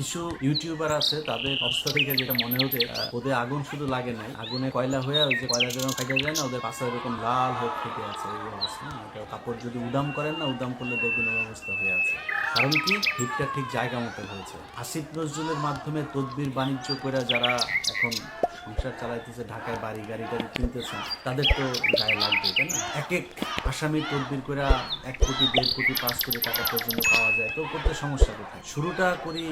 কিছু ইউটিউবার আছে, তাদের অবস্থা থেকে যেটা মনে হচ্ছে ওদের আগুন শুধু লাগে নাই। আগুনে কয়লা হয়ে ওই যে কয়লা যখন ফাইটে যায় না, ওদের পাশে এরকম লাল হোক ফেটে আছে, এই অবস্থা। কাপড় যদি উদাম করেন না, উদাম করলে দেখবেন অবস্থা হয়ে আছে। কারণ কি? হিটটা ঠিক জায়গা মতো হয়েছে। আসিফ নজরুলের মাধ্যমে তদবির বাণিজ্য করে যারা এখন সংসার চালাইতেছে, ঢাকায় বাড়ি গাড়ি টাড়ি কিনতেছেন তাদের তো গায়ে লাগবে, তাই না? এক এক আসামি তদবির করে এক কোটি, দেড় কোটি, পাঁচ কোটি টাকা পর্যন্ত পাওয়া যায়, তো করতে সমস্যা কোথায়? শুরুটা করি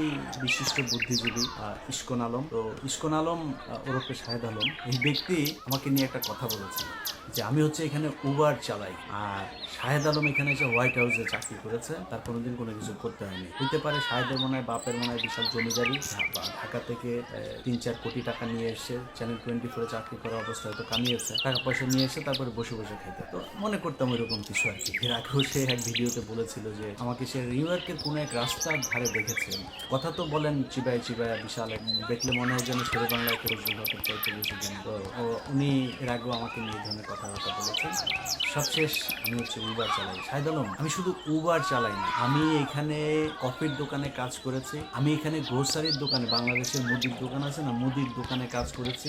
বিশিষ্ট বুদ্ধিজীবী ইস্কন আলম। তো ইস্কন আলম ওরফে শাহেদ আলম, এই ব্যক্তি আমাকে নিয়ে একটা কথা বলেছেন যে আমি হচ্ছে এখানে উবার চালাই। আর শাহেদ আলম এখানে এসে হোয়াইট হাউসে চাকরি করেছে, তার কোনোদিন কোনো কিছু করতে হয়নি। হইতে পারে শাহেদের মনে হয় বাপের মনে হয় বিশাল জমিদারি। বা ঢাকা থেকে তিন, চার কোটি টাকা নিয়ে এসে চ্যানেল টোয়েন্টি ফোরে চাকরি করা অবস্থায় তো কামিয়েছে। টাকা পয়সা নিয়ে এসে তারপরে বসে বসে খেতে তো মনে করতাম ওইরকম কিছু আর কি। এর আগেও সে এক ভিডিওতে বলেছিল যে, আমাকে সে নিউ ইয়র্কের কোনো এক রাস্তার ধারে দেখেছে। কথা তো বলেন চিবাই চিবাই বিশাল দেখলে মনে হয় যেন শেরে বাংলায় ফিরোজুল হকের চাইতে জ্ঞান। তো উনি এর আগেও আমাকে নিয়ে ধরনের কথাবার্তা বলেছেন। সবশেষ আমি হচ্ছে উবার চালাই। শাহেদ আলম, আমি শুধু উবার চালাই না, আমি এখানে কফির দোকানে কাজ করেছি, আমি এখানে গ্রোসারির দোকানে, বাংলাদেশের মুদির দোকান আছে না, মুদির দোকানে কাজ করেছি।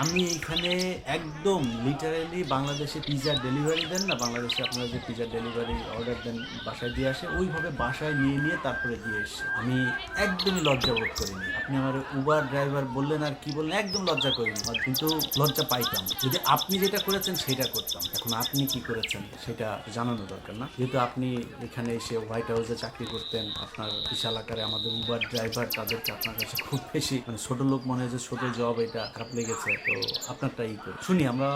আমি এখানে একদম লিটারেলি বাংলাদেশে পিজা ডেলিভারি দেন না বাংলাদেশে আপনারা যে পিজা ডেলিভারি অর্ডার দেন, বাসায় দিয়ে আসে, ওইভাবে বাসায় নিয়ে নিয়ে তারপরে দিয়ে এসছে। আমি একদমই লজ্জা বোধ করিনি। আপনি আমার উবার ড্রাইভার বললেন আর কি বললেন, একদম লজ্জা করিনি। কিন্তু লজ্জা পাইতাম। যদি আপনি যেটা করেছেন, সেটা করতাম। এখন আপনি কি করেছেন, সেটা জানানো দরকার না। যেহেতু আপনি এখানে এসে হোয়াইট হাউসে চাকরি করতেন, আপনার বিশাল আকারে আমাদের উবার ড্রাইভার তাদেরকে আপনার কাছে খুব বেশি মানে ছোট লোক মনে হয় যে ছোট জব এটা খারাপ লেগেছে। তো আপনারটা ই করি। শুনি, আমরা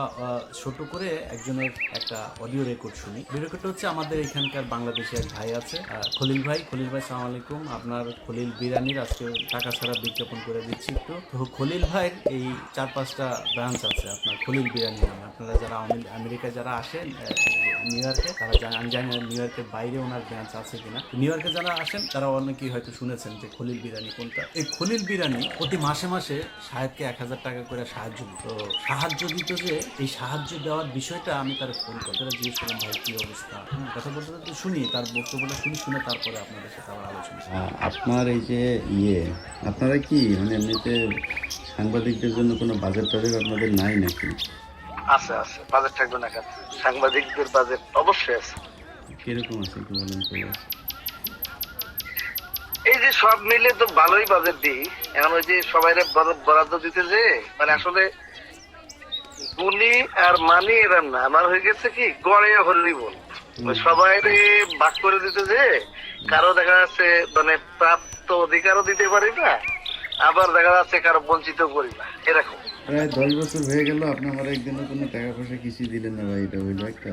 ছোট করে একজনের একটা অডিও রেকর্ড শুনি। রেকর্ডটা হচ্ছে আমাদের এখানকার বাংলাদেশি এক ভাই আছে খলিল ভাই। খলিল ভাই, সালাম আলাইকুম। আপনার খলিল আজকে টাকা ছাড়া বিজ্ঞাপন করে দিচ্ছি তো খলিল ভাইয়ের এই চার পাঁচটা ব্রাঞ্চ আছে, আপনার খলিল নামে। আপনারা যারা আমেরি- আমেরিকায় যারা আসেন নিউ ইয়র্কে তারা জানি না নিউ ইয়র্কের বাইরে ওনার ব্রাঞ্চ আছে কিনা। নিউ ইয়র্কে যারা আসেন, তারা অনেকেই হয়তো শুনেছেন যে খলিল বিরিয়ানি কোনটা। এই খলিল বিরিয়ানি প্রতি মাসে মাসে সাহেবকে এক হাজার টাকা করে সাহায্য দিত। সাহায্য দিত যে, এই সাহায্য দেওয়ার বিষয়টা আমি তার ফোন করে। তারা জিজ্ঞেস ভাই কি অবস্থা? হ্যাঁ, কথা বলতে বলতে শুনি তার বক্তব্যটা শুনি শুনে তারপরে আপনাদের সাথে আবার আলোচনা আপনার এই যে ইয়ে আপনারা কি মানে এমনিতে সাংবাদিকদের জন্য কোনো বাজেট টাজেট আপনাদের নাই নাকি? আছে আছে বাজেট থাকবে না কেন? সাংবাদিকদের বাজেট অবশ্যই আছে। কীরকম আছে একটু বলেন তো। এই যে সব মিলে তো ভালোই বাজেট দিই। এখন ওই যে সবাই বরাদ্দ দিতে যে মানে আসলে গুলি আর মানি এরম না। আমার হয়ে গেছে কি গড়ে হলি বল। সবাই ভাগ করে দিতে যে কারও দেখা যাচ্ছে মানে প্রাপ্ত অধিকারও দিতে পারি না আবার দেখা যাচ্ছে কারও বঞ্চিত করি না। এরকম। প্রায় দশ বছর হয়ে গেল আপনি আমার একদিনও কোনো টাকা পয়সা কিছুই দিলেন না ভাই এটা হইল একটা।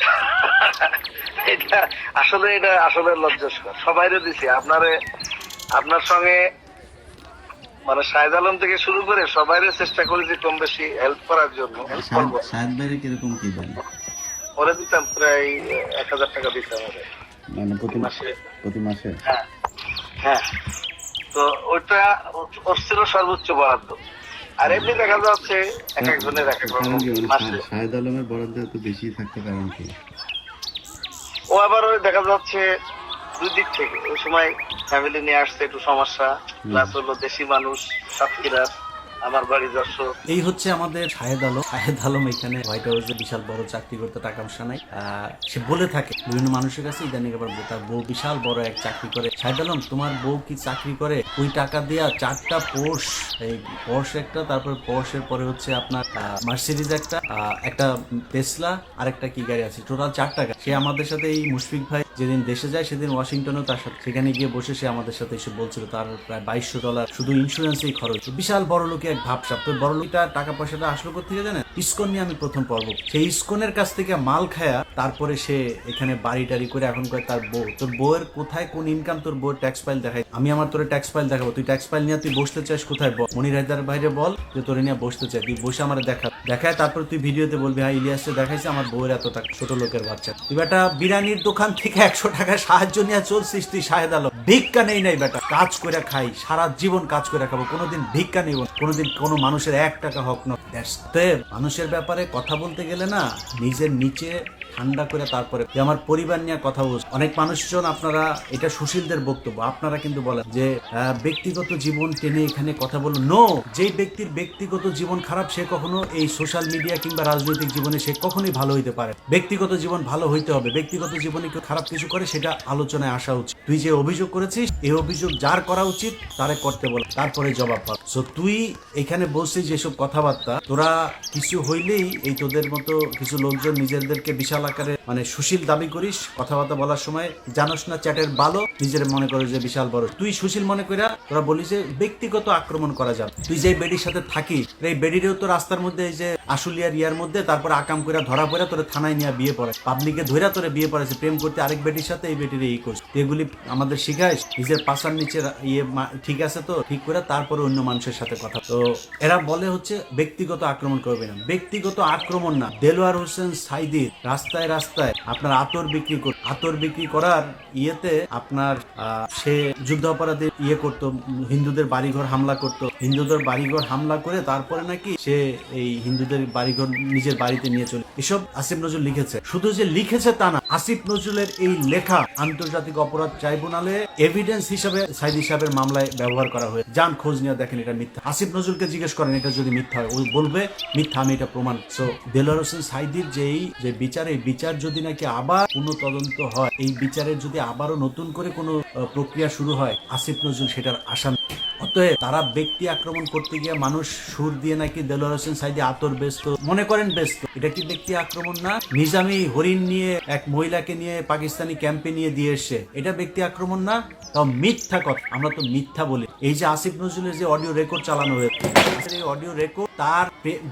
এটা আসলে এটা আসলে লজ্জাস্কর। সবাইরে দিছি। আপনারে আপনার সঙ্গে মানে শাহেদ আলম থেকে শুরু করে সবাই চেষ্টা করেছি কম বেশি হেল্প করার জন্য। বাইরে কীরকম কি দেন ওরে দিতাম প্রায় এক হাজার টাকা দিতাম ওরে। মানে প্রতি মাসে? প্রতি মাসে? হ্যাঁ। হ্যাঁ। তো ওইটা ওর- ছিল সর্বোচ্চ বরাদ্দ। আর এমনি দেখা যাচ্ছে এক একজনের এক এক মাসে। শাহেদ আলমের বরাদ্দ এত বেশি থাকতে কারণ কি ও আবার ওই দেখা যাচ্ছে দুই দিক থেকে। ওই সময় ফ্যামিলি নিয়ে আসছে একটু সমস্যা প্লাস হলো দেশি মানুষ সাতক্ষীরার। আমার বাড়ি এই হচ্ছে আমাদের শাহেদ আলম। শাহেদ আলম এখানে হোয়াইট হাউসে বিশাল বড় চাকরি করতে টাকা পয়সা নাই। সে বলে থাকে, বিভিন্ন মানুষের কাছে ইদানিং আবার তার বউ বিশাল বড় এক চাকরি করে। শাহেদ আলম, তোমার বউ কি চাকরি করে? ওই টাকা চারটা পোর্শ এই পোর্শ একটা, তারপর পোর্শের পরে হচ্ছে আপনার মার্সিডিজ একটা একটা টেসলা আর একটা কি গাড়ি আছে? টোটাল চারটা গাড়ি। সে আমাদের সাথে এই মুশফিক ভাই যেদিন দেশে যায়, সেদিন ওয়াশিংটনেও তার সাথে, সেখানে গিয়ে বসে সে আমাদের সাথে এসে বলছিল, তার প্রায় বাইশশো ডলার শুধু ইন্স্যুরেন্সেই খরচ। বিশাল বড় লোকে এক ভাবসাব। তো বড় লোকটা টাকা পয়সাটা আসলো থেকে জানেন? ইস্কন নিয়ে আমি প্রথম পর্ব। সেই ইস্কনের কাছ থেকে মাল খায়া তারপরে সে এখানে বাড়ি টাড়ি করে এখন করে তার বউ। তোর বউয়ের কোথায় কোন ইনকাম তোর বউয়ের ট্যাক্স ফাইল দেখাই আমি আমার তোর ট্যাক্স ফাইল দেখাবো। তুই ট্যাক্স ফাইল নিয়ে তুই বসতে চাস কোথায় বল? মনির হায়দার বাইরে বল যে তোর নিয়ে বসতে চাই তুই বসে আমার দেখা। দেখায় তারপর তুই ভিডিওতে বলবি হ্যাঁ ইলিয়াসে দেখাইছে আমার বউয়ের এত টাকা। ছোট লোকের বাচ্চা। তুই বেটা বিরিয়ানির দোকান থেকে একশো টাকা সাহায্য নিয়ে চলছিস তুই, শাহেদ আলম। ভিক্ষা নেই নাই বেটা। কাজ করে খাই। সারা জীবন কাজ করে খাব। কোনোদিন ভিক্ষা নেই না। কোনোদিন কোনো মানুষের এক টাকা হক না মানুষের ব্যাপারে কথা বলতে গেলে না, নিজের নিচে ঠান্ডা করে তারপরে যে আমার পরিবার নিয়ে কথা বলছে। অনেক মানুষজন আপনারা, এটা সুশীলদের বক্তব্য, আপনারা কিন্তু বলেন যে ব্যক্তিগত জীবন টেনে এখানে কথা বলো নো যেই ব্যক্তির ব্যক্তিগত জীবন খারাপ, সে কখনো এই সোশ্যাল মিডিয়া কিংবা রাজনৈতিক জীবনে সে কখনোই ভালো হইতে পারে। ব্যক্তিগত জীবন ভালো হইতে হবে। ব্যক্তিগত জীবনে কেউ খারাপ কিছু করে, সেটা আলোচনায় আসা উচিত। তুই যে অভিযোগ করেছিস এই অভিযোগ যার করা উচিত, তারে করতে বল, তারপরে জবাব পাব সো তুই এখানে বলছিস যেসব কথাবার্তা, তোরা কিছু হইলেই এই তোদের মতো কিছু লোকজন নিজেদেরকে বিশাল আকারে মানে সুশীল দাবি করিস, কথাবার্তা বলার সময় জানোস না চ্যাটের ভালো নিজের মনে করে যে বিশাল বড়। তুই সুশীল মনে কইরা তোরা বলিস যে ব্যক্তিগত আক্রমণ করা যাবে। তুই যে বেডির সাথে থাকিস, এই বেডিরেও তো রাস্তার মধ্যে এই যে আশুলিয়ার ইয়ার মধ্যে তারপর আকাম করে ধরা পড়ে তোরে থানায় নিয়ে বিয়ে পড়ে পাবলিকে ধইরা তোরে বিয়ে পড়েছে প্রেম করতে আরেক বেটির সাথে এই বেটির এই করছে এগুলি আমাদের শিখাইস, নিজের পাশার নিচে ইয়ে ঠিক আছে তো? ঠিক করে তারপরে অন্য মানুষের সাথে কথা। তো এরা বলে হচ্ছে ব্যক্তিগত আক্রমণ করবে না। ব্যক্তিগত আক্রমণ না। দেলোয়ার হোসেন সাইদির রাস্তায় রাস্তায় আপনার আতর বিক্রি কর, আতর বিক্রি করার ইয়েতে আপনার সে যুদ্ধ অপরাধী ইয়ে করতো, হিন্দুদের বাড়িঘর হামলা করতো। হিন্দুদের বাড়িঘর হামলা করে তারপরে নাকি সে এই হিন্দুদের বাড়িঘর নিজের বাড়িতে নিয়ে চলে। এসব আসিফ নজরুল লিখেছে। শুধু যে লিখেছে তা না, আসিফ নজরুলের এই লেখা আন্তর্জাতিক অপরাধ ট্রাইব্যুনালে এভিডেন্স হিসাবে সাইদি সাহেবের মামলায় ব্যবহার করা হয়েছে। যান খোঁজ নিয়ে দেখেন এটা মিথ্যা। আসিফ নজরুলকে জিজ্ঞেস করেন, এটা যদি মিথ্যা হয়? ও বলবে, মিথ্যা, আমি এটা প্রমাণ সো দেলোয়ার হোসেন সাইদির যেই, যে বিচার এই বিচার যদি নাকি আবার কোনো তদন্ত হয়, এই বিচারের যদি আবারও নতুন করে কোনো প্রক্রিয়া শুরু হয়, আসিফ নজরুল সেটার আসামি অতএব তারা ব্যক্তি আক্রমণ করতে গিয়ে মানুষ সুর দিয়ে নাকি দেলোয়ার হোসেন সাইদি আতর ব্যস্ত, মনে করেন ব্যস্ত। এটা কি ব্যক্তি আক্রমণ না? নিজামি হরিণ নিয়ে এক মহিলাকে নিয়ে পাকিস্তানি ক্যাম্পে নিয়ে দিয়ে এসছে। এটা ব্যক্তি আক্রমণ না? তাও মিথ্যা কথা। আমরা তো মিথ্যা বলি। এই যে আসিফ নজরুলের যে অডিও রেকর্ড চালানো হয়েছে, এই অডিও রেকর্ড তার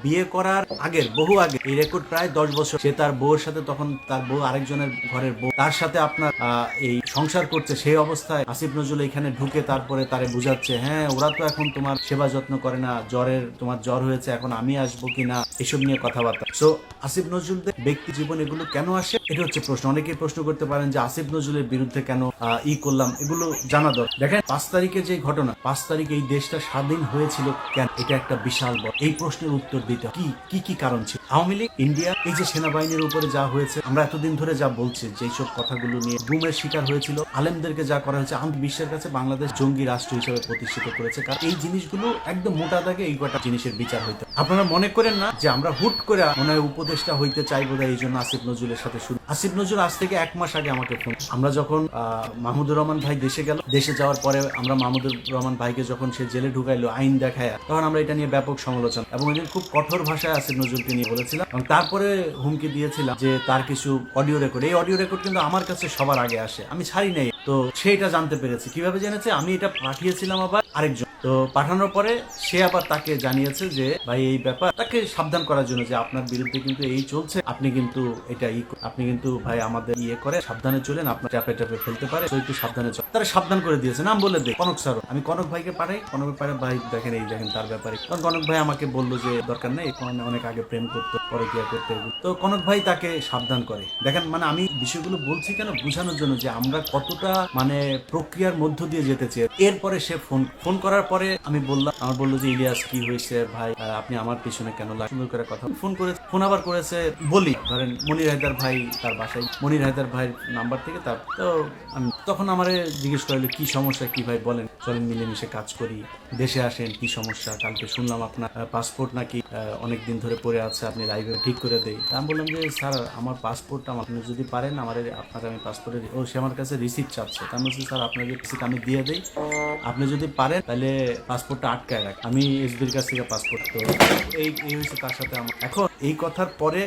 বিয়ে করার আগের, বহু আগে, এই রেকর্ড প্রায় দশ বছর। সে তার বউয়ের সাথে তখন তার বউ আরেকজনের ঘরের বউ। তার সাথে আপনার এই সংসার করছে সেই অবস্থায় আসিফ নজরুল এখানে ঢুকে তারপরে তারে বুঝাচ্ছে হ্যাঁ ওরা তো এখন তোমার সেবা যত্ন করে না, জ্বরের, তোমার জ্বর হয়েছে, এখন আমি আসব কিনা? এসব নিয়ে কথাবার্তা। সো আসিফ নজরুলদের ব্যক্তি জীবন এগুলো কেন আসে? এটা হচ্ছে প্রশ্ন। অনেকেই প্রশ্ন করতে পারেন যে, আসিফ নজরুলের বিরুদ্ধে কেন ই করলাম? এগুলো জানা দরকার। দেখেন, পাঁচ তারিখে যে ঘটনা, পাঁচ তারিখে এই দেশটা স্বাধীন হয়েছিল কেন? এটা একটা বিশাল বড়। এই প্রশ্নের উত্তর দিতে। কি কি কি কারণ ছিল? আওয়ামী লীগ, ইন্ডিয়া, এই যে সেনাবাহিনীর উপরে যা হয়েছে, আমরা এতদিন ধরে যা বলছি যে সব কথাগুলো নিয়ে গুমের শিকার হয়েছিল, আলেমদেরকে যা করা হয়েছে, আম বিশ্বের কাছে বাংলাদেশ জঙ্গি রাষ্ট্র হিসেবে প্রতিষ্ঠিত করেছে, কারণ এই জিনিসগুলো একদম মোটা দাগে এই কটা জিনিসের বিচার হইতে। আপনারা মনে করেন না যে আমরা হুট করে মনে হয় উপদেষ্টা হইতে চাই বোধ এই জন্য আসিফ নজরুলের সাথে শুরু। আসিফ নজরুল আজ থেকে এক মাস আগে আমাকে ফোন আমরা যখন মাহমুদুর রহমান ভাই দেশে গেল, দেশে যাওয়ার পরে আমরা মাহমুদুর রহমান ভাইকে যখন সে জেলে ঢুকাইলো, আইন দেখায়, তখন আমরা এটা নিয়ে ব্যাপক সমালোচনা এবং একজন খুব কঠোর ভাষায় আসিফ নজরুলকে নিয়ে বলেছিলাম এবং তারপরে হুমকি দিয়েছিলাম যে তার কিছু অডিও রেকর্ড। এই অডিও রেকর্ড কিন্তু আমার কাছে সবার আগে আসে। আমি ছাড়ি নাই তো সেটা জানতে পেরেছি। কীভাবে জেনেছে? আমি এটা পাঠিয়েছিলাম আবার আরেকজন। তো পাঠানোর পরে সে আবার তাকে জানিয়েছে যে, ভাই, এই ব্যাপার তাকে সাবধান করার জন্য যে আপনার বিরুদ্ধে কিন্তু এই চলছে। আপনি কিন্তু এটা ই আপনি কিন্তু, ভাই, আমাদের ইয়ে করে, সাবধানে চলেন, আপনার চাপে টাপে ফেলতে পারে তো একটু সাবধানে চল তারা সাবধান করে দিয়েছে। নাম বলে দে কনক স্যার আমি কনক ভাইকে পাঠাই, কনক ভাই ভাই, দেখেন এই, দেখেন তার ব্যাপারে। তখন কনক ভাই আমাকে বলল যে, দরকার নেই এখন অনেক আগে প্রেম করতো, পরে কি করতে তো কনক ভাই তাকে সাবধান করে। দেখেন মানে আমি বিষয়গুলো বলছি কেন? বোঝানোর জন্য যে আমরা কতটা মানে প্রক্রিয়ার মধ্য দিয়ে যেতে চাই এরপরে সে ফোন ফোন করার পরে আমি বললাম, আমার বলল যে, ইলিয়াস, কি হয়েছে ভাই? আপনি আমার পিছনে কেন সুন্দর করে কথা ফোন করে, ফোন আবার করেছে, বলি। ধরেন মনির হায়দার ভাই তার বাসায়, মনির হায়দার ভাইয়ের নাম্বার থেকে তার, তো আমি তখন আমার জিজ্ঞেস করল কি সমস্যা? কি ভাই? বলেন। চলেন মিলেমিশে কাজ করি। দেশে আসেন, কি সমস্যা? কালকে শুনলাম আপনার পাসপোর্ট নাকি অনেক দিন ধরে পড়ে আছে, আপনি লাইভে ঠিক করে দেই। আমি বললাম যে, স্যার, আমার পাসপোর্ট আপনি যদি পারেন, আমার আপনার আমি পাসপোর্টের ও, সে আমার কাছে রিসিপ্ট চাচ্ছে। তা আমি বলছি, স্যার, আপনাকে রিসিপ্ট আমি দিয়ে দেই। আপনি যদি পারেন, তাহলে পাসপোর্টটা আটকায় রাখ। আমি এসবির কাছ থেকে পাসপোর্ট তো এই এই হয়েছে তার সাথে আমার। এখন এই কথার পরে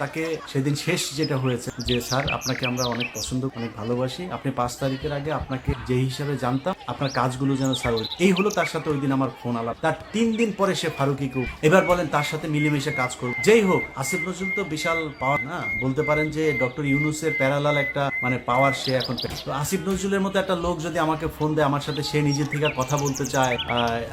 তাকে সেদিন শেষ যেটা হয়েছে, যে স্যার, আপনাকে আমরা অনেক পছন্দ, অনেক ভালোবাসি। আপনি পাঁচ তারিখের আগে আপনাকে যে হিসাবে জানতাম, আপনার কাজগুলো যেন স্যার এই হলো তার সাথে ওই দিন আমার ফোন আলাপ। তার তিন দিন পরে সে ফারুকিকে এবার বলেন তার সাথে মিলেমিশে কাজ করুক। যেই হোক, আসিফ নজরুল তো বিশাল পাওয়ার না? বলতে পারেন যে ডক্টর ইউনুসের প্যারালাল একটা মানে পাওয়ার সে এখন তো আসিফ নজরুলের মতো একটা লোক যদি আমাকে ফোন দেয়, আমার সাথে সে নিজে থেকে কথা বলতে চায়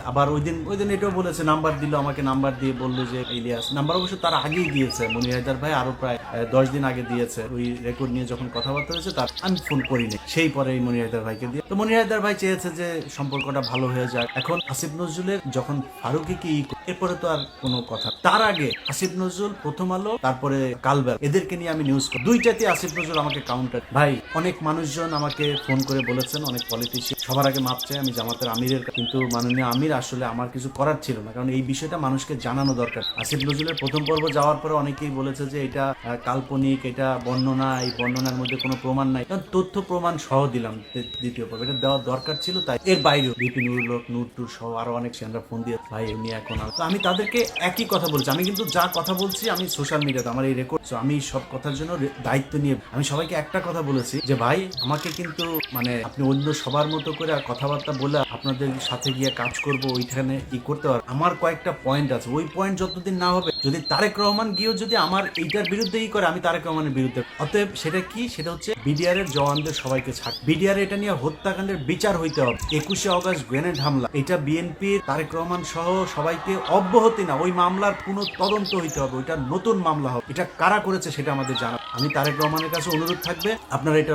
আবার ওই দিন ওই দিন এটাও বলেছে, নাম্বার দিল, আমাকে নাম্বার দিয়ে বলল যে, ইলিয়াস, নাম্বার অবশ্য তার আগেই দিয়েছে, মনির হায়দার ভাই আরও প্রায় দশ দিন আগে দিয়েছে। ওই রেকর্ড নিয়ে যখন কথাবার্তা হয়েছে, তার আমি ফোন করিনি। সেই পরে এই মনির হায়দার ভাইকে দিয়ে তো মনির হায়দার ভাই চেয়েছে যে সম্পর্কটা ভালো হয়ে যায় এখন আসিফ নজরুলের যখন ফারুকি কি এরপরে তো আর কোনো কথা তার আগে আসিফ নজরুল, প্রথম আলো, তারপরে কালবেল। এদেরকে নিয়ে আমি নিউজ করি দুইটাতে আসিফ নজরুল আমাকে কাউন্টার ভাই, অনেক মানুষজন আমাকে ফোন করে বলেছেন, অনেক পলিটিশিয়ান সবার আগে মাপ চাই, আমি জামাতের আমিরের কিন্তু মাননীয় আমির আসলে আমার কিছু করার ছিল না, কারণ এই বিষয়টা মানুষকে জানানো দরকার। আসিফ নজরুলের প্রথম পর্ব যাওয়ার পরে অনেকেই বলেছে যে এটা কাল্পনিক, এটা বর্ণনা, এই বর্ণনার মধ্যে কোনো প্রমাণ নাই। কারণ তথ্য প্রমাণ সহ দিলাম দ্বিতীয় পর্ব। এটা দেওয়ার দরকার ছিল, তাই এর বাইরেও বিপি নুরুলক নূর টুর সহ আরও অনেক সেনরা ফোন দিয়ে ভাই এমনি এখন আর-" তো আমি তাদেরকে একই কথা বলছি। আমি কিন্তু যা কথা বলছি আমি সোশ্যাল মিডিয়াতে আমার এই রেকর্ড তো আমি সব কথার জন্য দায়িত্ব নিয়ে, আমি সবাইকে একটা কথা বলেছি যে, ভাই, আমাকে কিন্তু মানে আপনি অন্য সবার মতো করে আর কথাবার্তা বলে আপনাদের সাথে গিয়ে কাজ করব, ওইখানে ই করতে পার। আমার কয়েকটা পয়েন্ট আছে। ওই পয়েন্ট যতদিন না হবে, যদি তারেক রহমান গিয়েও যদি আমার এইটার বিরুদ্ধে ই করে, আমি তারেক রহমানের বিরুদ্ধে। অতএব সেটা কি? সেটা হচ্ছে বিডিআর এর জওয়ানদের সবাইকে ছাড়। বিডিআর এটা নিয়ে হত্যাকাণ্ডের বিচার হইতে হবে। একুশে অগস্ট গ্রেনেড হামলা। এটা বিএনপির তারেক রহমান সহ সবাইকে অব্যাহতি না, ওই মামলার পুনঃ তদন্ত হইতে হবে, ওইটা নতুন মামলা হবে এটা কারা করেছে সেটা আমাদের জানা। আমি তারেক রহমানের কাছে অনুরোধ থাকবে, আপনারা এটা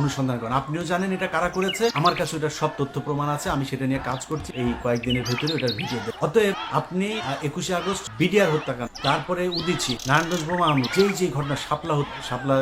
অনুসন্ধান করেন। আপনিও জানেন এটা কারা করেছে, আমার কাছে এটা সব তথ্য প্রমাণ আছে, আমি সেটা নিয়ে কাজ করছি। এই কয়েকদিনের ভিতরে ওটার ভিডিও দেব। অতএব আপনি একুশে আগস্ট বিডিআর হত্যাকাণ্ড, তারপরে উদিছি নারায়ণগঞ্জ বোমা আমি যেই যেই ঘটনা, শাপলা শাপলা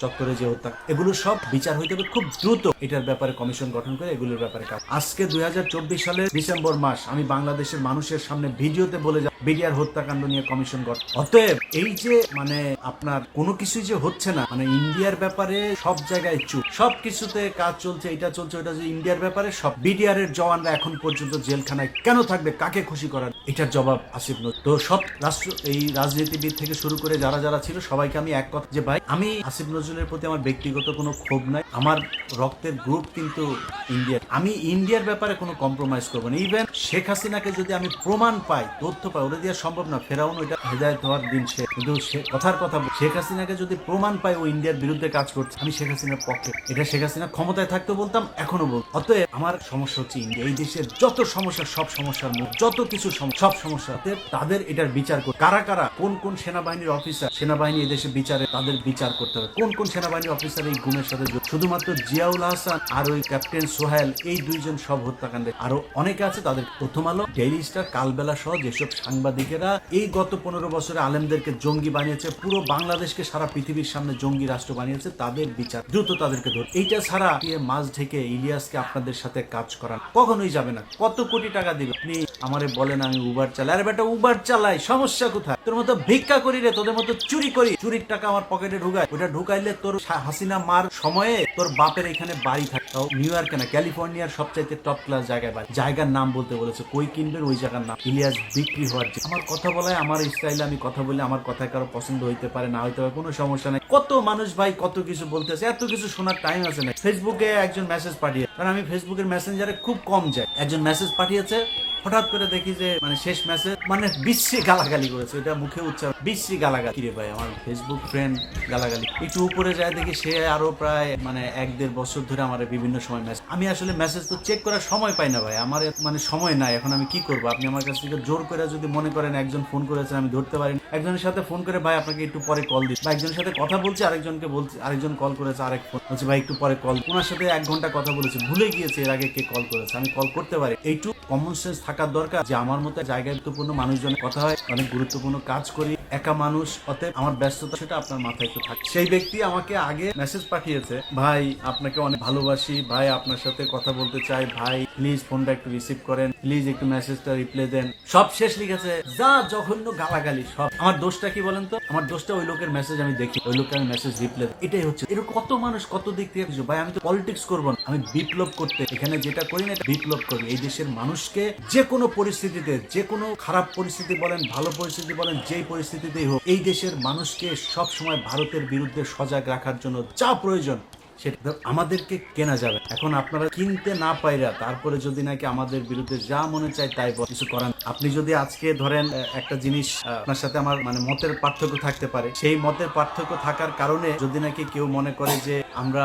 চত্বরে যে হত্যা, এগুলো সব বিচার হইতে হবে খুব দ্রুত। এটার ব্যাপারে কমিশন গঠন করে এগুলোর ব্যাপারে কাজ। আজকে দুই হাজার চব্বিশ সালের ডিসেম্বর মাস, আমি বাংলাদেশের মানুষের সামনে ভিডিওতে বলে বিডিআর হত্যাকাণ্ড নিয়ে কমিশন গঠন। অতএব এই যে মানে আপনার কোনো কিছু যে হচ্ছে না মানে ইন্ডিয়ার ব্যাপারে সব জায়গায় চুপ। সব কিছুতে কাজ চলছে, এটা চলছে, ওটা যে ইন্ডিয়ার ব্যাপারে সব। বিডিআর এর জওয়ানরা এখন পর্যন্ত জেলখানায় কেন থাকবে, কাকে খুশি করার, এটার জবাব আসিফ নজরুল। তো সব রাষ্ট্র, এই রাজনীতিবিদ থেকে শুরু করে যারা যারা ছিল, সবাইকে আমি এক কথা যে, ভাই, আমি আসিফ নজরুলের প্রতি আমার ব্যক্তিগত কোনো ক্ষোভ নাই। আমার রক্তের গ্রুপ কিন্তু ইন্ডিয়ার। আমি ইন্ডিয়ার ব্যাপারে কোনো কম্প্রোমাইজ করব না। ইভেন শেখ হাসিনাকে যদি আমি প্রমাণ পাই, তথ্য পাই ওটা দেওয়া সম্ভব না। ফেরাউন ওইটা হেদায়ত হওয়ার দিন সে। কিন্তু সে- কথার কথা শেখ হাসিনাকে যদি প্রমাণ পাই ও ইন্ডিয়ার বিরুদ্ধে কাজ করছে, আমি শেখ হাসিনার পক্ষে। এটা শেখ হাসিনা ক্ষমতায় থাকতে বলতাম, এখনও বল অতএব আমার সমস্যা হচ্ছে ইন্ডিয়া। এই দেশের যত সমস্যা, সব সমস্যার মূল যত কিছু সব সমস্যা তাদের এটার বিচার কর, কারা কারা, কোন কোন সেনাবাহিনীর অফিসার, সেনাবাহিনী এদেশে বিচারে, তাদের বিচার করতে হবে। কোন কোন সেনাবাহিনীর অফিসার এই গুণের সাথে শুধুমাত্র জিয়াউল হাসান আর ওই ক্যাপ্টেন সোহেল এই দুইজন সব হত্যাকাণ্ডে আরও অনেকে আছে, তাদের প্রথম আলো, ডেইলি স্টার, কালবেলা সহ যেসব সাংবাদিকেরা, এই গত পনেরো বছরে আলেমদেরকে জঙ্গি বানিয়েছে, পুরো বাংলাদেশকে সারা পৃথিবীর সামনে জঙ্গি রাষ্ট্র বানিয়েছে, তাদের বিচার দ্রুত তাদেরকে ধর। এইটা ছাড়া দিয়ে মাছ ঢেকে ইলিয়াসকে আপনাদের সাথে কাজ করান, কখনোই যাবে না। কত কোটি টাকা দিবে? আপনি আমারে বলেন আমি উবার চালাই। আরে বেটা উবার চালাই, সমস্যা কোথায়? তোর মতো ভিক্ষা করি রে, তোদের মতো চুরি করি, চুরির টাকা আমার পকেটে ঢুকায়। ওটা ঢুকাইলে তোর হাসিনা মার সময়ে তোর বাপের এখানে বাড়ি থাকে। তাও নিউ ইয়র্কে না ক্যালিফোর্নিয়ার সবচাইতে টপ ক্লাস জায়গায় বাড়ি। জায়গার নাম বলতে বলেছে, কই কিনবেন ওই জায়গার নাম। ইলিয়াস বিক্রি হওয়ার যে- আমার কথা বলায়, আমার স্টাইলে আমি কথা বলে আমার কথায় কারও পছন্দ হইতে পারে না, হইতে পারে, কোনো সমস্যা নাই। কত মানুষ ভাই কত কিছু বলতেছে, এত কিছু শোনার টাইম আছে না। ফেসবুকে একজন মেসেজ পাঠিয়ে কারণ আমি ফেসবুকের মেসেঞ্জারে খুব কম যাই। একজন মেসেজ পাঠিয়েছে হঠাৎ করে দেখি যে মানে শেষ মেসেজ মানে বিশ্রী গালাগালি করেছে। এটা মুখে উচ্চারণ। বিশ্রী গালাগালি। কিরে ভাই, আমার ফেসবুক ফ্রেন্ড গালাগালি। একটু উপরে যায় দেখি সে আরও প্রায় মানে এক দেড় বছর ধরে আমার বিভিন্ন সময় মেসেজ আমি আসলে মেসেজ তো চেক করার সময় পাই না ভাই। আমার মানে সময় নাই। এখন আমি কি করব? আপনি আমার কাছ থেকে জোর করে যদি মনে করেন একজন ফোন করেছেন, আমি ধরতে পারি। একজনের সাথে ফোন করে, ভাই, আপনাকে একটু পরে কল দিই। বা একজনের সাথে কথা বলছি, আরেকজনকে বলছি, আরেকজন কল করেছে, আরেক ফোন বলছে, ভাই, একটু পরে কল ওনার সাথে এক ঘণ্টা কথা বলেছে। ভুলে গিয়েছে এর আগে কে কল করেছে। আমি কল করতে পারি। এইটু কমন সেন্স থাকার দরকার, যে আমার মতো জায়গায় গুরুত্বপূর্ণ মানুষজনের কথা হয়, অনেক গুরুত্বপূর্ণ কাজ করি, একা মানুষ, অতএব আমার ব্যস্ততা সেটা আপনার মাথায় একটু থাকে। সেই ব্যক্তি আমাকে আগে মেসেজ পাঠিয়েছে, ভাই, আপনাকে অনেক ভালোবাসি, ভাই, আপনার সাথে কথা বলতে চাই, ভাই প্লিজ ফোনটা একটু রিসিভ করেন প্লিজ একটু মেসেজটা রিপ্লাই দেন। সব শেষ লিখেছে, যা জঘন্য গালাগালি, সব। আমার দোষটা কি বলেন তো? আমার দোষটা ওই লোকের মেসেজ আমি দেখি, ওই লোককে আমি মেসেজ রিপ্লাই এটাই হচ্ছে, এরকম কত মানুষ কত দিক থেকে কিছু ভাই, আমি তো পলিটিক্স করব না, আমি বিপ্লব করতে, এখানে যেটা করি না, এটা বিপ্লব করি। এই দেশের মানুষকে যে কোনো পরিস্থিতিতে যে কোনো খারাপ পরিস্থিতি বলেন, ভালো পরিস্থিতি বলেন, যেই পরিস্থিতিতেই হোক, এই দেশের মানুষকে সব সময় ভারতের বিরুদ্ধে সজাগ রাখার জন্য যা প্রয়োজন সেটা আমাদেরকে কেনা যাবে। এখন আপনারা কিনতে না পাইরা তারপরে যদি নাকি আমাদের বিরুদ্ধে যা মনে চায় তাই কিছু করেন আপনি যদি আজকে ধরেন একটা জিনিস আপনার সাথে আমার মানে মতের পার্থক্য থাকতে পারে। সেই মতের পার্থক্য থাকার কারণে যদি নাকি কেউ মনে করে যে আমরা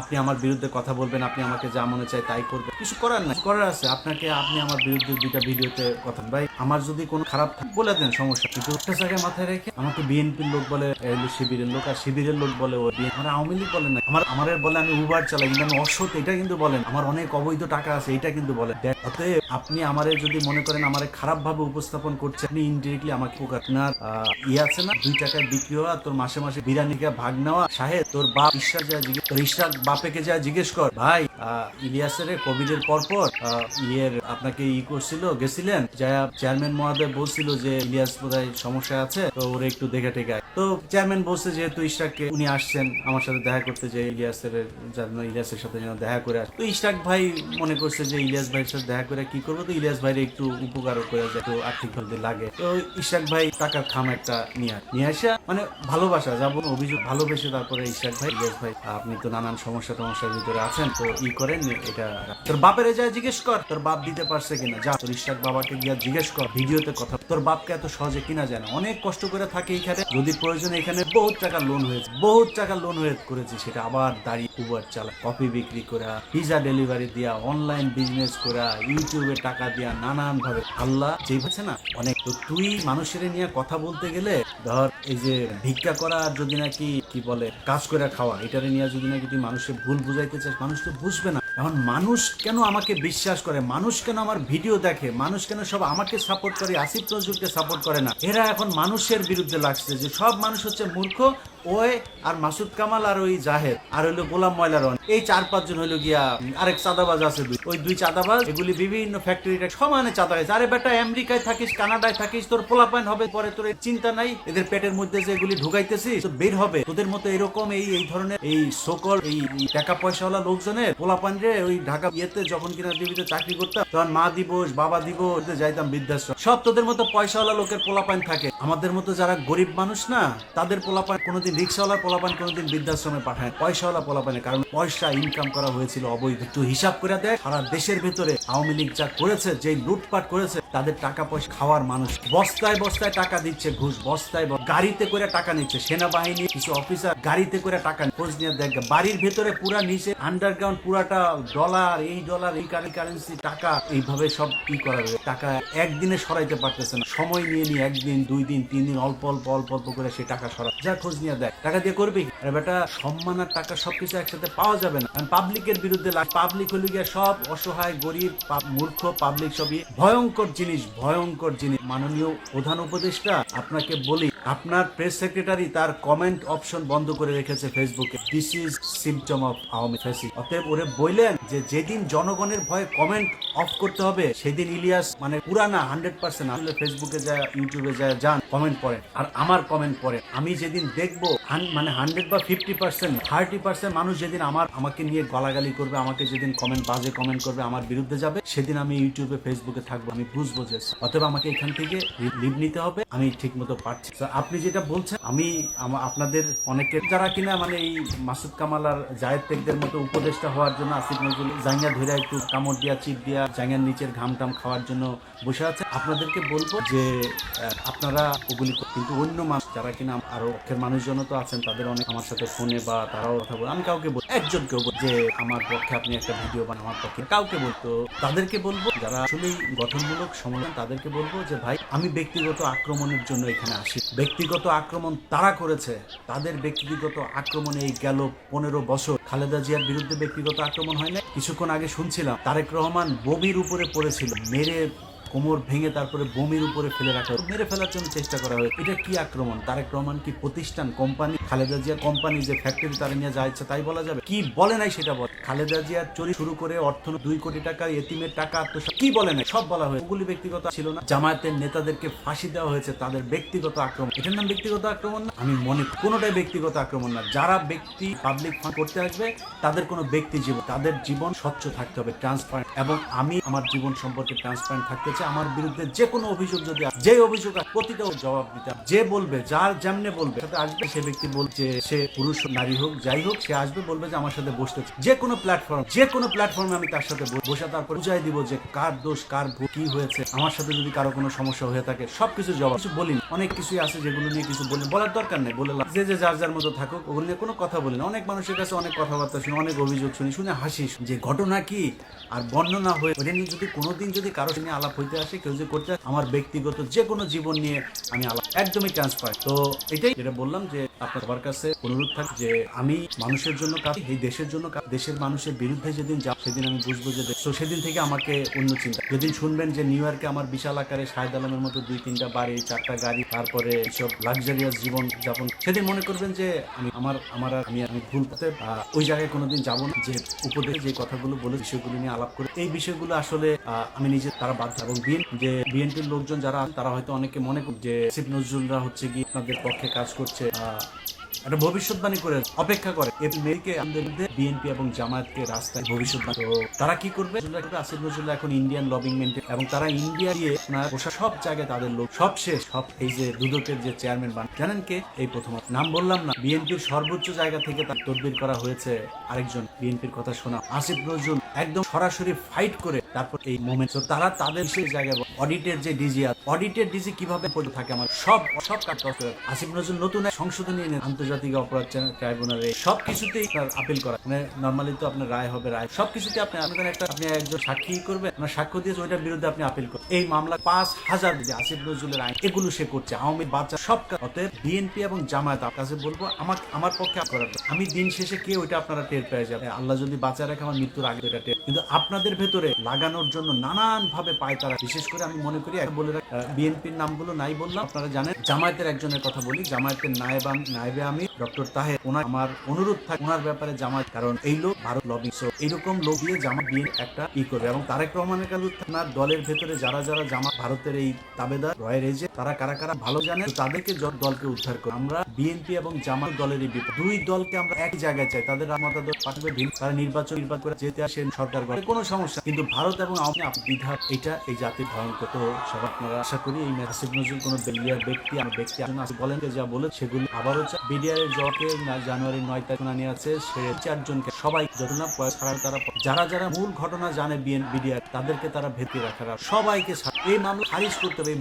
আপনি আমার বিরুদ্ধে কথা বলবেন, আপনি আমাকে যা মনে চায় তাই করবেন। কিছু করার না করার আছে, আপনাকে আপনি আমার বিরুদ্ধে দুইটা ভিডিওতে কথা ভাই, আমার যদি কোনো খারাপ বলে দেন, সমস্যা কিন্তু একটা জায়গায় মাথায় রেখে আমাকে বিএনপির লোক বলে শিবিরের লোক, আর শিবিরের লোক বলে ও আমার আওয়ামী লীগ বলে না। আমার আমার বলে আমি উবার চালাই, কিন্তু আমি অসৎ, এটা কিন্তু বলেন আমার অনেক অবৈধ টাকা আছে, এটা কিন্তু বলেন অতএব আপনি আমারে যদি মনে করেন, আমার খারাপ ভাবে উপস্থাপন করছে, আপনি ইনডিরেক্টলি আমাকে আপনার ইয়ে আছে না? দুই টাকায় বিক্রি হওয়া, তোর মাসে মাসে বিরিয়ানি ভাগ নেওয়া সাহেব তোর বাপ ঈশ্বর যা জিজ্ঞেস বাপেকে যা জিজ্ঞেস কর ভাই ইলিয়াসের কোভিড এর পরপর ইয়ের আপনাকে ই করছিল, গেছিলেন। যা চেয়ারম্যান মহোদয় বলছিল যে ইলিয়াস বোধহয় সমস্যা আছে, তো ওরে একটু দেখে টেকে তো চেয়ারম্যান বলছে যেহেতু ইশরাককে উনি আসছেন, আমার সাথে দেখা করতে যে ইলিয়াসের যেন ইলিয়াসের সাথে যেন দেখা করে তো ইশরাক ভাই মনে করছে যে ইলিয়াস ভাইয়ের সাথে দেখা করে কি করব? তো ইলিয়াস ভাইয়ের একটু উপকার করে যায়, একটু আর্থিক ভাবে লাগে। তো ইশরাক ভাই টাকার খাম একটা নিয়ে। নিয়ে আসা মানে ভালোবাসা যা বলুন অভিযোগ, ভালোবেসে তারপরে ইশরাক ভাই, ইলিয়াস ভাই, আপনি তো নানান সমস্যা টমস্যার ভিতরে আছেন, তো ই করেন, এটা তোর বাপের যা জিজ্ঞেস কর, তোর বাপ দিতে পারছে কিনা, যা তোর ইশরাক বাবাকে জিজ্ঞেস কর, ভিডিওতে কথা তোর বাপকে এত সহজে কিনা যায় না। অনেক কষ্ট করে থাকে এইখানে যদি প্রয়োজন এখানে বহুত টাকা লোন হয়েছে, বহুত টাকা লোন হয়ে করেছে, সেটা আবার দাঁড়িয়ে উবার চালা বিক্রি করা পিজা ডেলিভারি দেয়া অনলাইন বিজনেস করা ইউটিউবে টাকা দেয়া নানান ভাবে আল্লাহ যে আছে না, অনেক। তো তুই মানুষের নিয়ে কথা বলতে গেলে, ধর এই যে ভিক্ষা করা যদি নাকি, কি বলে, কাজ করে খাওয়া, এটারে নিয়ে যদি নাকি তুই মানুষের ভুল বুঝাইতে চাস, মানুষ তো বুঝবে না। এখন মানুষ কেন আমাকে বিশ্বাস করে? মানুষ কেন আমার ভিডিও দেখে? মানুষ কেন সব আমাকে সাপোর্ট করে? আসিফ নজরুলকে সাপোর্ট করে না? এরা এখন মানুষের বিরুদ্ধে লাগছে যে সব মানুষ হচ্ছে মূর্খ, ওই আর মাসুদ কামাল আর ওই জাহেদ। আর হইল গোলাম ময়লারন। এই চার পাঁচজন হইল গিয়া আরেক চাঁদাবাজ আছে দুই। ওই দুই চাঁদাবাজ, এগুলি বিভিন্ন ফ্যাক্টরিটা সমানে চাঁদা হয়েছে। আরে বেটা, আমেরিকায় থাকিস, কানাডায় থাকিস, তোর পোলাপাইন হবে, পরে তোর চিন্তা নাই। এদের পেটের মধ্যে যে এগুলি ঢুকাইতেছিস বের হবে। তোদের মতো এরকম এই এই ধরনের এই সকল এই টাকা পয়সাওয়ালা লোকজনের পোলাপান রে ওই ঢাকা ইয়েতে যখন কিনা টিভিতে চাকরি করতাম তখন মা দিবস, বাবা দিবস, যাইতাম বৃদ্ধাশ্রম। সব তোদের মতো পয়সাওয়ালা লোকের পোলাপান থাকে। আমাদের মতো যারা গরিব মানুষ না, তাদের পোলাপান কোনোদিন রিক্সাওয়ালার পোলাপান কোনোদিন বৃদ্ধাশ্রমে পাঠায় পয়সাওয়ালা পোলাপানে কারণ পয়সা ইনকাম করা হয়েছিল অবৈধ। একটু হিসাব করে দেয় সারা দেশের ভেতরে আওয়ামী লীগ যা করেছে যে লুটপাট করেছে তাদের টাকা পয়সা খাওয়ার মানুষ। বস্তায় বস্তায় টাকা দিচ্ছে ঘুষ, বস্তায় গাড়িতে করে টাকা নিচ্ছে। সেনাবাহিনী, কিছু অফিসার গাড়িতে করে টাকা খোঁজ নিয়ে দেখ বাড়ির ভেতরে পুরা নিচে আন্ডারগ্রাউন্ড পুরাটা ডলার এই ডলার এই কারেন্সি টাকা। এইভাবে সব কি করা হবে টাকা একদিনে সরাইতে পারতেছে না। সময় নিয়ে নিয়ে একদিন, দুই দিন, তিন দিন অল্প অল্প অল্প অল্প করে সেই টাকা সরা যা খোঁজ নিয়ে দেখ। টাকা দিয়ে করবে? আরে বেটা, সম্মান আর টাকা সবকিছু একসাথে পাওয়া যাবে না। পাবলিকের বিরুদ্ধে পাবলিক হলে গিয়ে সব অসহায়, গরিব মূর্খ পাবলিক সবই ভয়ঙ্কর জিনিস, ভয়ঙ্কর জিনিস। মাননীয় প্রধান উপদেষ্টা, আপনাকে বলি, আপনার প্রেস সেক্রেটারি তার কমেন্ট অপশন বন্ধ করে রেখেছে ফেসবুকে this is symptom of Awami fascist অতএব ওরে বললেন যে, যেদিন জনগণের ভয়ে কমেন্ট অফ করতে হবে, সেদিন ইলিয়াস মানে পুরানা হান্ড্রেড পার্সেন্ট আসলে ফেসবুকে যায় ইউটিউবে যায়, যান কমেন্ট পড়ে। আর আমার কমেন্ট পড়ে। আমি যেদিন দেখব মানে হান্ড্রেড বা ফিফটি পার্সেন্ট থার্টি পার্সেন্ট মানুষ যেদিন আমার, আমাকে নিয়ে গলাগালি করবে, আমাকে যেদিন কমেন্ট বাজে কমেন্ট করবে, আমার বিরুদ্ধে যাবে, সেদিন আমি ইউটিউবে ফেসবুকে থাকব। আমি বুঝব যে অতএব আমাকে এখান থেকে লিভ নিতে হবে, আমি ঠিক মতো পারছি আপনি যেটা বলছেন, আমি আপনাদের অনেকের যারা কিনা মানে এই মাসুদ কামাল আর মতো উপদেষ্টা হওয়ার জন্য আসিফ নজরুল জাঙ্গা ধরে একটু কামড় দিয়া, চিপ দিয়া জাঙ্গার নিচের ঘাম টাম খাওয়ার জন্য বসে আছে। আপনাদেরকে বলব যে আপনারা ওগুলি কিন্তু অন্য মানুষ যারা কিনা আরও পক্ষের মানুষজন তো আছেন, তাদের অনেক আমার সাথে ফোনে বা তারাও কথা বলে। আমি কাউকে বল, একজনকেও যে, আমার পক্ষে আপনি একটা ভিডিও বানান আমার পক্ষে কাউকে বলতো তাদেরকে বলব যারা আসলেই গঠনমূলক সমাধান তাদেরকে বলব যে, ভাই, আমি ব্যক্তিগত আক্রমণের জন্য এখানে আসি। ব্যক্তিগত আক্রমণ তারা করেছে। তাদের ব্যক্তিগত আক্রমণে এই গেল পনেরো বছর। খালেদা জিয়ার বিরুদ্ধে ব্যক্তিগত আক্রমণ হয় না কিছুক্ষণ আগে শুনছিলাম, তারেক রহমান ববির উপরে পড়েছিল, মেরে কোমর ভেঙে তারপরে বমির উপরে ফেলে রাখা মেরে ফেলার জন্য চেষ্টা করা হয় এটা কি আক্রমণ? তারেক রহমান কি প্রতিষ্ঠান, কোম্পানি? খালেদা জিয়া কোম্পানি যে ফ্যাক্টরি তারা নিয়ে যা ইচ্ছা তাই বলা যাবে? কি বলে নাই সেটা বল। খালেদা জিয়ার চুরি শুরু করে অর্থ দুই কোটি টাকা এতিমের টাকা আত্মসাৎ কি বলে নাই? সব বলা হয়েছে। ওগুলি ব্যক্তিগত ছিল না। জামায়াতের নেতাদেরকে ফাঁসি দেওয়া হয়েছে। তাদের ব্যক্তিগত আক্রমণ। এটার নাম ব্যক্তিগত আক্রমণ না? আমি মনে কোনোটাই ব্যক্তিগত আক্রমণ না। যারা ব্যক্তি পাবলিক ফান্ড করতে আসবে, তাদের কোনো ব্যক্তি জীবন তাদের জীবন স্বচ্ছ থাকতে হবে ট্রান্সপারেন্ট এবং আমি আমার জীবন সম্পর্কে ট্রান্সপারেন্ট থাকতে চাই। আমার বিরুদ্ধে যে কোনো অভিযোগ যদি যে অভিযোগ প্রতিটা জবাব দিতে যে বলবে, যার যেমনে বলবে সাথে আসবে সে ব্যক্তি বলছে সে পুরুষ নারী হোক, যাই হোক, সে আসবে, বলবে যে আমার সাথে বসতে যে কোনো প্ল্যাটফর্ম যে কোনো প্ল্যাটফর্মে আমি তার সাথে বসে তারপর বুঝাই দিব যে কার দোষ, কার কি হয়েছে। আমার সাথে যদি কারও কোনো সমস্যা হয়ে থাকে, সবকিছু জবাব কিছু বলিনি। অনেক কিছুই আছে যেগুলো নিয়ে কিছু বলি বলার দরকার নেই। বলে যে যে যার যার মতো থাকুক, ওগুলো নিয়ে কোনো কথা বলি না। অনেক মানুষের কাছে অনেক কথাবার্তা শুনি, অনেক অভিযোগ শুনি, শুনে হাসি যে ঘটনা কি? আর বর্ণনা হয়ে ওটা নিয়ে যদি কোনোদিন যদি কারও নিয়ে আলাপ হইতে আসে, কেউ যদি করতে আমার ব্যক্তিগত যে কোনো জীবন নিয়ে আমি একদমই ট্রান্সফার তো এটাই যেটা বললাম যে আপনার সবার কাছে অনুরোধ থাকে যে আমি মানুষের জন্য কাজ, এই দেশের জন্য কাজ, দেশের মানুষের বিরুদ্ধে যেদিন যাব সেদিন আমি বুঝব যে তো সেদিন থেকে আমাকে অন্য চিন্তা। যেদিন শুনবেন যে নিউ ইয়র্কে আমার বিশাল আকারে শাহেদ আলমের মতো দুই, তিনটা বাড়ি, চারটা গাড়ি, তারপরে সব লাক্সারিয়াস জীবন যাপন, সেদিন মনে করবেন যে আমি আমার আমার আমি আমি ভুল পথে ওই জায়গায় কোনোদিন যাব না। যে উপদেশ যে কথাগুলো বলে বিষয়গুলো নিয়ে আলাপ করে, এই বিষয়গুলো আসলে আমি নিজে তারা বাধ্য। এবং বিএন যে বিএনপির লোকজন যারা তারা হয়তো অনেকে মনে করেন যে শিব নজরুলরা হচ্ছে কি আপনাদের পক্ষে কাজ করছে একটা ভবিষ্যৎবাণী করে, অপেক্ষা করে। এই মেয়েকে আমাদের মধ্যে বিএনপি এবং জামায়াতকে রাস্তায় ভবিষ্যৎবাণী। তো তারা কি করবে? আসিফ নজরুল্লাহ এখন ইন্ডিয়ান লবিং মেনটেন এবং তারা ইন্ডিয়া দিয়ে সব জায়গায় তাদের লোক, সব শেষ। সব এই যে দুদকের যে চেয়ারম্যান বান জানেন কে এই প্রথম নাম বললাম না। বিএনপির সর্বোচ্চ জায়গা থেকে তার তদবির করা হয়েছে আরেকজন বিএনপির কথা শোনা। আসিফ নজরুল একদম সরাসরি ফাইট করে তারপর এই মোমেন্ট তারা তাদের সেই জায়গায় অডিটের যে ডিজি অডিটের ডিজি কীভাবে পড়ে থাকে আমার সব সব কাজ আসিফ নজরুল নতুন সংশোধনী এনে আন্তর্জাতিক অপরাধ ট্রাইব্যুনালে সব কিছুতেই আপিল করা। মানে নর্মালি তো আপনার রায় হবে, রায়। সব কিছুতে আপনি আপনার একটা, আপনি একজন সাক্ষী করবেন, আপনার সাক্ষ্য দিয়েছে, ওইটার বিরুদ্ধে আপনি আপিল করবেন এই মামলা পাঁচ হাজার যে আসিফ নজরুলের আইন, এগুলো সে করছে। আওয়ামী বাচ্চা সব অতএব বিএনপি এবং জামায়াত আপনার কাছে বলব, আমার আমার পক্ষে করার আমি দিন শেষে কে ওইটা আপনারা টের পেয়ে যাবে আল্লাহ যদি বাঁচা রাখে, আমার মৃত্যুর আগে এটা টের কিন্তু আপনাদের ভেতরে লাগানোর জন্য নানান ভাবে পায় তারা। বিশেষ করে আমি মনে করি, বলে বিএনপির নামগুলো নাই বললাম, আপনারা জানেন। জামায়াতের একজনের কথা বলি, জামায়াতের নায়েব নায়েবে আমি ডক্টর তাহে ওনার আমার অনুরোধ থাকে, ওনার ব্যাপারে জামায়াত, কারণ এই লোক ভারত লবি এইরকম লোক দিয়ে জামাত দিয়ে একটা ই করবে। এবং তারেক রহমানের কাছে তার দলের ভেতরে যারা যারা জামা ভারতের এই তাবেদার, রয়ের যে, তারা কারা কারা ভালো জানে, তাদেরকে দলকে উদ্ধার করে আমরা বিএনপি এবং জামাত দলেরই দুই দলকে আমরা এক জায়গায় চাই। তাদের তারা নির্বাচন নির্বাচন করে যেতে আসেন সরকার করে কোনো সমস্যা কিন্তু ভারত এবং আওয়ামী এটা এই জাতির ভয়ঙ্কর তো সব আপনারা আশা করি এই আসিফ নজরুল কোনো ব্যক্তি, আমার ব্যক্তি আসুন বলেন যে বলে সেগুলো আবারও বিডিআর এর জানুয়ারি নয় তারিখ শুনানি আছে। সে চারজনকে সবাই যত না পয়সা ছাড়া তারা যারা যারা মূল ঘটনা জানে বিএন বিডিআর, তাদেরকে তারা ভেতরে রাখা। সবাইকে এই মামলা খারিজ করতে হবে এই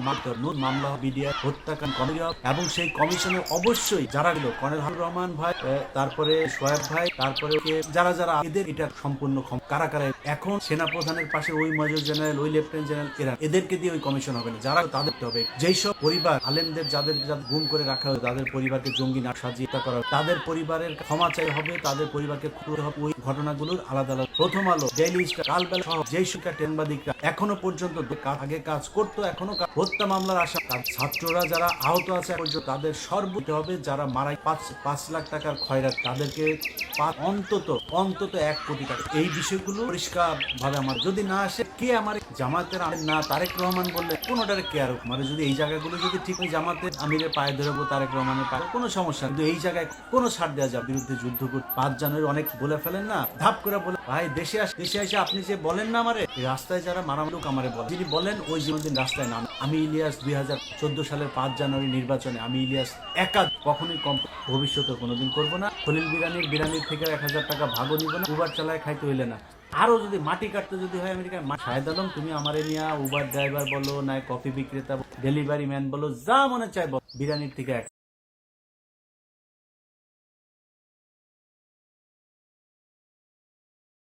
মামলা বিডিআর, হত্যাকাণ্ড কমিটি এবং সেই কমিশনে অবশ্যই যারা গেল কর্নেল হাবিবুর রহমান ভাই তারপরে সোয়েব ভাই, তারপরে যারা যারা, এদের এটা সম্পূর্ণ কারা কারা এখন সেনাপ্রধানের পাশে ওই মেজর জেনারেল, ওই লেফটেন্যান্ট জেনারেল, এরা। এদেরকে দিয়ে ওই কমিশন হবে না। যারা তাদের হবে। যেই সব পরিবার, আলেমদের যাদের যাদের গুম করে রাখা হবে তাদের পরিবারকে জঙ্গি না সাজিয়ে করা তাদের পরিবারের ক্ষমা চাই হবে, তাদের পরিবারকে খুঁজতে হবে, ওই ঘটনাগুলোর আলাদা আলাদা। প্রথম আলো ডেইলি স্টার কালবেলা সহ যেই শিক্ষা টেনবাদিকরা এখনও পর্যন্ত আগে কাজ করতো, এখনও হত্যা মামলার আশা তার ছাত্ররা যারা আহত আছে পর্যন্ত তাদের সর্বোচ্চ হবে। যারা মারাই পাঁচ পাঁচ লাখ টাকার খয়রাত, তাদেরকে অন্তত অন্তত এক কোটি টাকা। এই বিষয়গুলো পরিষ্কার ভাবে আমার যদি না আসে, কে আমার জামাতের না, তারেক রহমান বললে কোনোটারে কেয়ার মানে যদি এই জায়গাগুলো যদি ঠিক ওই জামাতের আমিরের পায়ে ধরবো তারেক রহমানের পায়ে, কোনো সমস্যা। কিন্তু এই জায়গায় কোনো ছাড় দেওয়া যাবে বিরুদ্ধে যুদ্ধ করতে। পাঁচ জানুয়ারি অনেক বলে ফেলেন না, ধাপ করে বলে ভাই, দেশে আস দেশে এসে আপনি যে বলেন না আমারে রাস্তায় যারা মারামারুক আমারে বলে, যিনি বলেন ওই জীবনদিন রাস্তায় নাম। আমি ইলিয়াস দুই হাজার চোদ্দ সালের পাঁচ জানুয়ারি নির্বাচনে, আমি ইলিয়াস একা কখনোই কম ভবিষ্যতে কোনোদিন করব না। খলিল বিরানির বিরানির থেকে এক হাজার টাকা ভাগও নিব না। উবার চালায় খাইতে হইলে না। আরও যদি মাটি কাটতে যদি হয় আমেরিকায় শাহেদ আলম, তুমি আমার নিয়ে উবার ড্রাইভার বলো না কফি বিক্রেতা ডেলিভারি ম্যান বলো, যা মনে চাই বলো। বিরানির থেকে এক